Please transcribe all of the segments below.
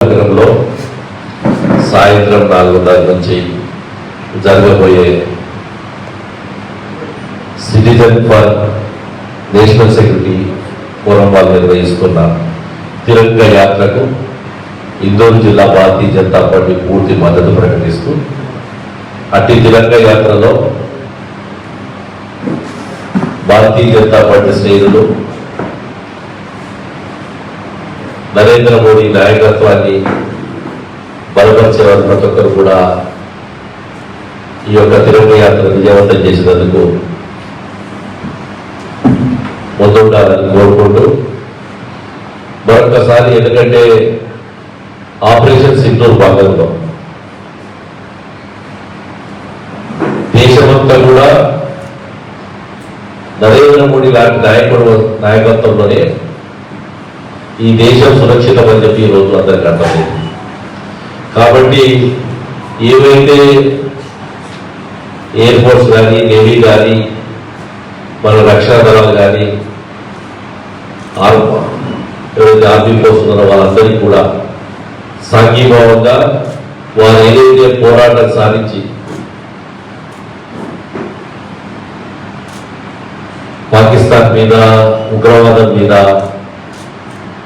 నగరంలో సాయంత్రం నాలుగున్నర నుంచి జరగబోయే citizen for national security forum వాళ్ళు నిర్వహిస్తున్న తిరంగ యాత్రకు ఇందోర్ జిల్లా భారతీయ జనతా పార్టీ పూర్తి మద్దతు ప్రకటిస్తూ అట్టి తిరంగ యాత్రలో భారతీయ జనతా పార్టీ శ్రేణులు నరేంద్ర మోడీ నాయకత్వాన్ని బలపరిచేవారు ప్రతి ఒక్కరు కూడా ఈ యొక్క తిరుమల యాత్ర విజయవంతం చేసినందుకు ముందుండాలని కోరుకుంటూ మరొకసారి ఎందుకంటే ఆపరేషన్ సింధూర్ భాగంలో దేశమంతా కూడా నరేంద్ర మోడీ లాంటి నాయకుడు నాయకత్వంలోనే ఈ దేశం సురక్షితం అని చెప్పి ఈరోజు అందరికి అర్థమైంది. కాబట్టి ఏవైతే ఎయిర్ ఫోర్స్ కానీ నేవీ కానీ మన రక్షణ దళాలు కానీ ఎవరైతే ఆర్మీ ఫోర్స్ ఉన్నారో వాళ్ళందరికీ కూడా సాంఘీభావంగా వారు ఏదైతే పోరాటం సాధించి పాకిస్తాన్ మీద ఉగ్రవాదం మీద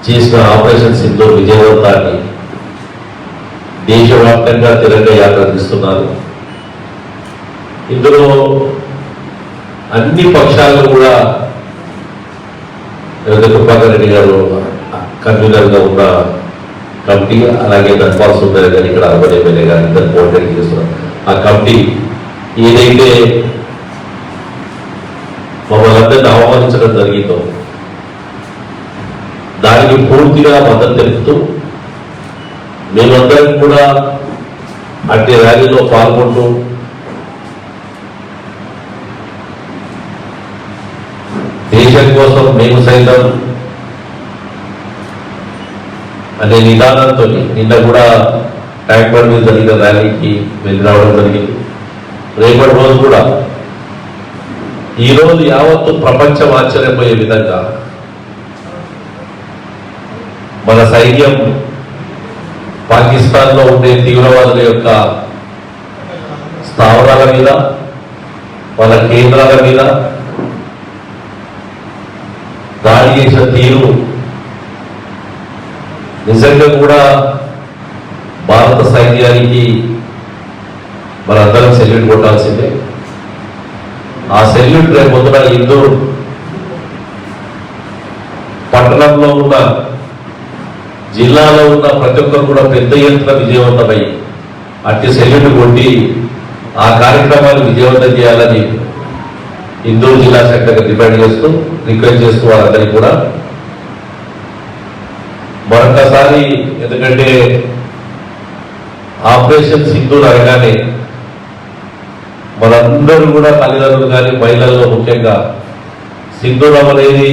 చేసిన ఆపరేషన్ సింధు విజయవంతాన్ని దేశవ్యాప్తంగా తిరంగ యాత్ర తీస్తున్నారు. ఇందులో అన్ని పక్షాలు కూడా కృపాకర్ రెడ్డి గారు కన్వీనర్గా ఉన్న కమిటీ అలాగే ధన్పాల్ సుందర్ గారు ఇక్కడ అరవై ఎమ్మెల్యే గారు ఇద్దరు కోఆర్డినేట్ చేస్తున్నారు. ఆ కమిటీ ఏదైతే మమ్మల్ని అందరిని ఆహ్వానించడం జరిగిందో దానికి పూర్తిగా మద్దతు తెలుపుతూ మేమందరం కూడా అట్టి ర్యాలీలో పాల్గొంటూ దేశం కోసం మేము సైతం అనే నిదానంతో నిన్న కూడా ట్యాంక్ బండ్ మీద జరిగిన ర్యాలీకి వెళ్ళి రావడం జరిగింది. రేపటి రోజు కూడా ఈరోజు యావత్తు ప్రపంచం ఆశ్చర్యపోయే విధంగా మన సైన్యం పాకిస్తాన్లో ఉండే తీవ్రవాదుల యొక్క స్థావరాల మీద వాళ్ళ కేంద్రాల మీద దాడి చేసిన తీరు నిజంగా కూడా భారత సైన్యానికి మనందరం సెల్యూట్ కొట్టాల్సిందే. ఆ సెల్యూట్ రేపు పొద్దున ఇందూరు పట్టణంలో ఉన్న జిల్లాలో ఉన్న ప్రతి ఒక్కరు కూడా పెద్ద ఎత్తున విజయవంతమై అట్టి సెల్యూట్ కొట్టి ఆ కార్యక్రమాలు విజయవంతం చేయాలని ఇందూరు జిల్లా శాఖకు డిమాండ్ చేస్తూ రిక్వెస్ట్ చేస్తూ వాళ్ళందరికీ కూడా. మరొకసారి ఎందుకంటే ఆపరేషన్ సింధూర్ అనగానే మనందరూ కూడా తల్లిదండ్రులు కానీ మహిళల్లో ముఖ్యంగా సింధూరం అనేది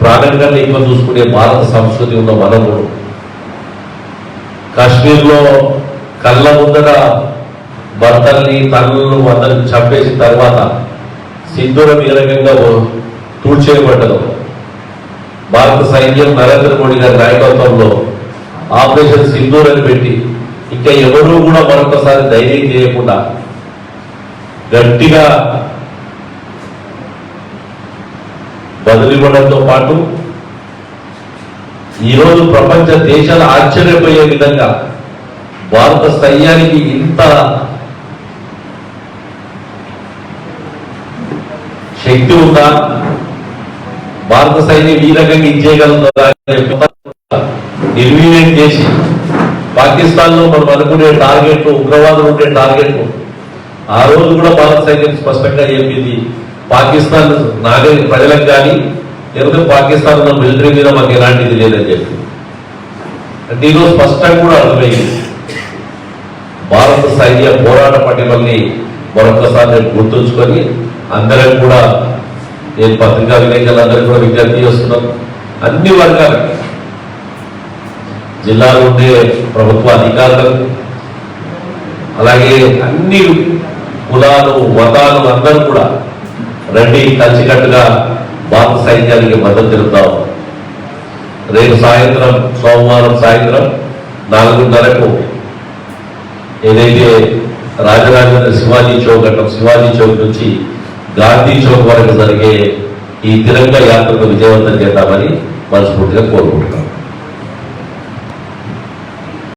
ప్రాణంగా ఎక్కువ చూసుకునే భారత సంస్కృతి ఉన్న మనము కాశ్మీర్లో కళ్ళ ముందర భర్తల్ని తల్లులను అందరిని చంపేసిన తర్వాత సింధూరం ఏ రకంగా తూడ్చేయబడ్డదు. భారత సైన్యం నరేంద్ర మోడీ గారి నాయకత్వంలో ఆపరేషన్ సింధూర్ అని పెట్టి ఇంకా ఎవరూ కూడా మరొకసారి ధైర్యం చేయకుండా గట్టిగా బదిలివ్వడంతో పాటు ఈరోజు ప్రపంచ దేశాలు ఆశ్చర్యపోయే విధంగా భారత సైన్యానికి ఇంత శక్తి ఉందా? భారత సైన్యం ఈ రకంగా ఇచ్చేయగలుగుతుందా నిర్వీర్యం చేసి పాకిస్తాన్లో మనం అనుకునే టార్గెట్ ఉగ్రవాదులు ఉండే టార్గెట్ ఆ రోజు కూడా భారత సైన్యం స్పష్టంగా చెప్పింది పాకిస్తాన్ నాగరి ప్రజలకు కానీ లేకపోతే పాకిస్తాన్ ఉన్న మిలిటరీ మీద మాకు ఎలాంటిది లేదని చెప్పి. అంటే ఈరోజు స్పష్టంగా కూడా అర్థమైంది. భారత సైన్య పోరాట పటిమల్ని మరొకసారి నేను గుర్తుంచుకొని అందరం కూడా నేను పత్రికా విలేకరులందరూ కూడా విజ్ఞప్తి చేస్తున్నాను అన్ని వర్గాలకి జిల్లాలో ఉండే ప్రభుత్వ అధికారులకు అలాగే అన్ని కులాలు మతాలు అందరూ కూడా రండి కలిసికట్టుగా భారత సైన్యానికి మద్దతు తెలుపుతాం రేపు సాయంత్రం సోమవారం సాయంత్రం నాలుగున్నరకు ఏదైతే రాజరాజేంద్ర శివాజీ చౌక్ అంటాం శివాజీ చౌక్ నుంచి గాంధీ చౌక్ వరకు జరిగే ఈ తిరంగ యాత్రకు విజయవంతం చేద్దామని మనస్ఫూర్తిగా కోరుకుంటున్నాం.